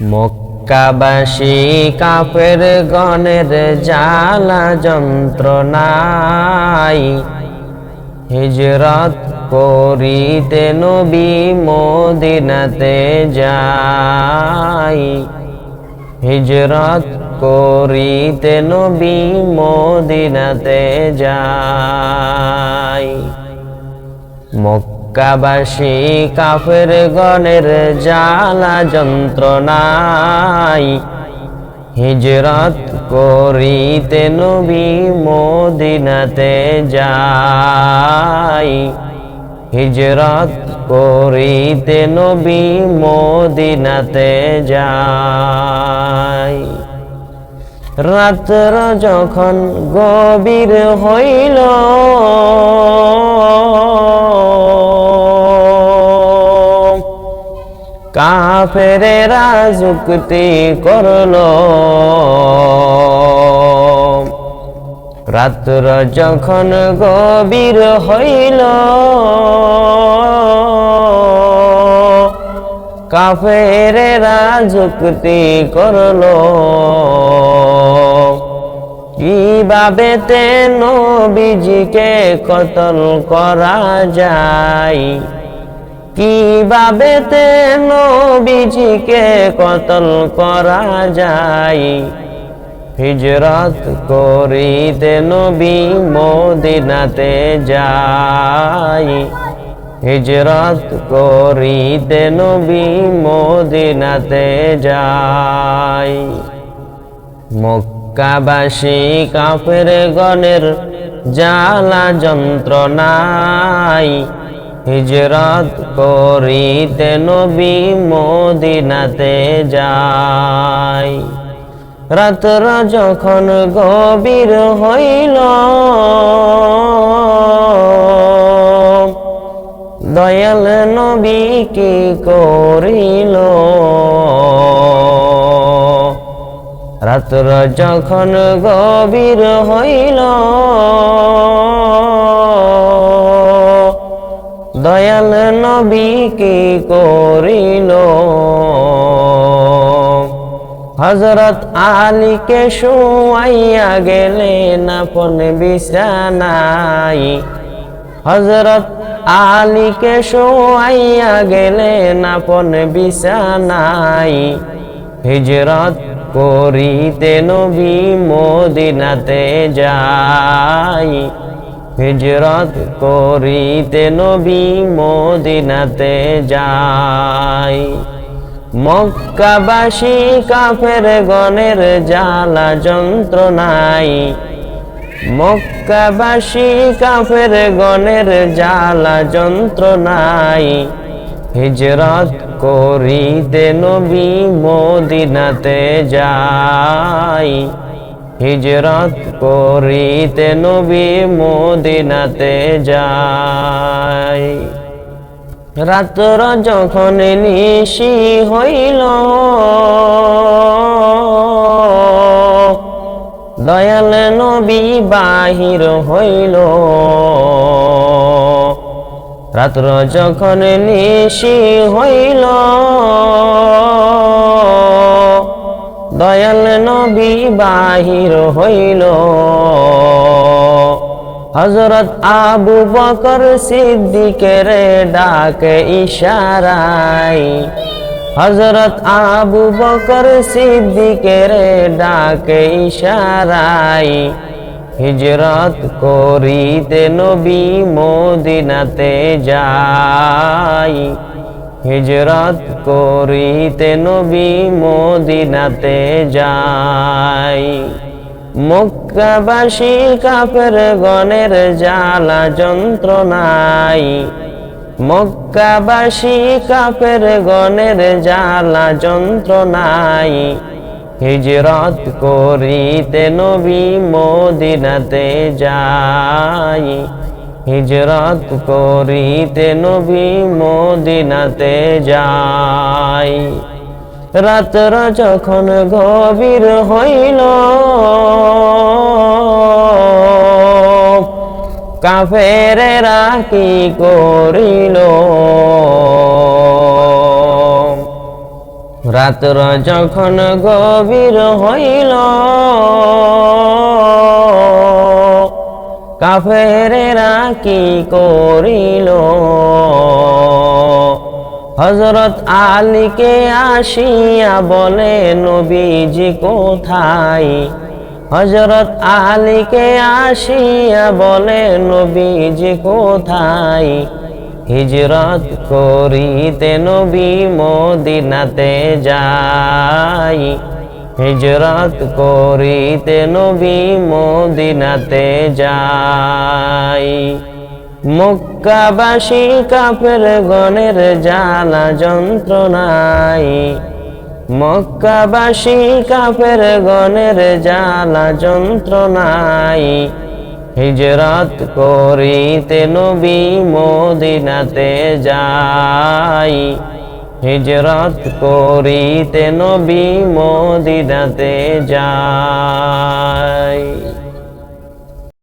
মক্কাবাসী কাফের গণের জ্বালা যন্ত্রণাই হিজরত করিতে নবী মদিনাতে যাই হিজরত করিতে নবী মদিনাতে যাই মক্কাবাসী কাফের গণের জ্বালা যন্ত্রণাই হিজরত করিতে নবী মদিনাতে যাই হিজরত করিতে নবী মদিনাতে যাই রাত্র যখন গভীর হইল কাফেরেরা যুক্তি করল। রাত্র যখন গভীর হইল, কাফেরেরা যুক্তি করল। কীভাবে তে নবীজিকে কতল করা যায়? কীভাবে নবীজিকে কতল করা যায়? হিজরত করিতে নবী মদিনাতে যাই হিজরত করিতে নবী মদিনাতে যাই মক্কাবাসী কাফের গণের জ্বালা যন্ত্রণাই হিজরত করিতে নবী মদিনাতে যাই। রাতরা যখন গভীর হইল, দয়াল নবী কি করিল? রাত্র যখন গভীর হইল দয়াল নবী কি করিল? হজরত আলীকে শুয়াইয়া গেলেন আপন বিছানাই হজরত আলীকে শুয়াইয়া গেলেন আপন বিছানাই হিজরত করিতে নবী মদিনাতে যাই হিজরত করিতে নবী মদিনাতে যাই। মক্কাবাসী কাফের গণের জ্বালা যন্ত্রণাই। মক্কাবাসী কাফের গণের জ্বালা যন্ত্রণাই। হিজরত করিতে নবী মদিনাতে যাই। হিজরত করিতে নবী মদিনাতে যাই। রাত্র যখন নিশি হইল, দয়াল নবী বাহির হইল। রাত্র যখন নিশি হইল দয়াল নবী বাহির হইল। হজরত আবু বকর সিদ্দিকের ডাকে ইশারাই হজরত আবু বকর সিদ্দিকের ডাকে ইশারাই হিজরত করিতে নবী মদিনাতে যাই হিজরত করিতে নবী মদিনাতে যাই। মক্কাবাসী কাফের গণের জ্বালা যন্ত্রণাই মক্কাবাসী কাফের গণের জ্বালা যন্ত্রণাই হিজরত করিতে নবী মদিনাতে যাই। হিজরত করিতে নবী মদিনাতে যাই। রাত্র যখন গভীর হইল, কাফেরেরা কি করিল? রাত্র যখন গভীর হইল কাফেরেরা কি করিল? হজরত আলীকে আসিয়া বলে, নবীজি কোথায়? হজরত আলীকে আসিয়া বলে, নবীজি কোথায়? হিজরত করিতে নবী মদিনাতে যাই হিজরত করিতে নবী মদিনাতে যাই। মক্কাবাসী কাফের গণের জ্বালা যন্ত্রণাই মক্কাবাসী কাফের গণের জ্বালা যন্ত্রণাই হিজরত করিতে নবী মদিনাতে যাই। হিজরত করিতে নবী মদিনাতে যায়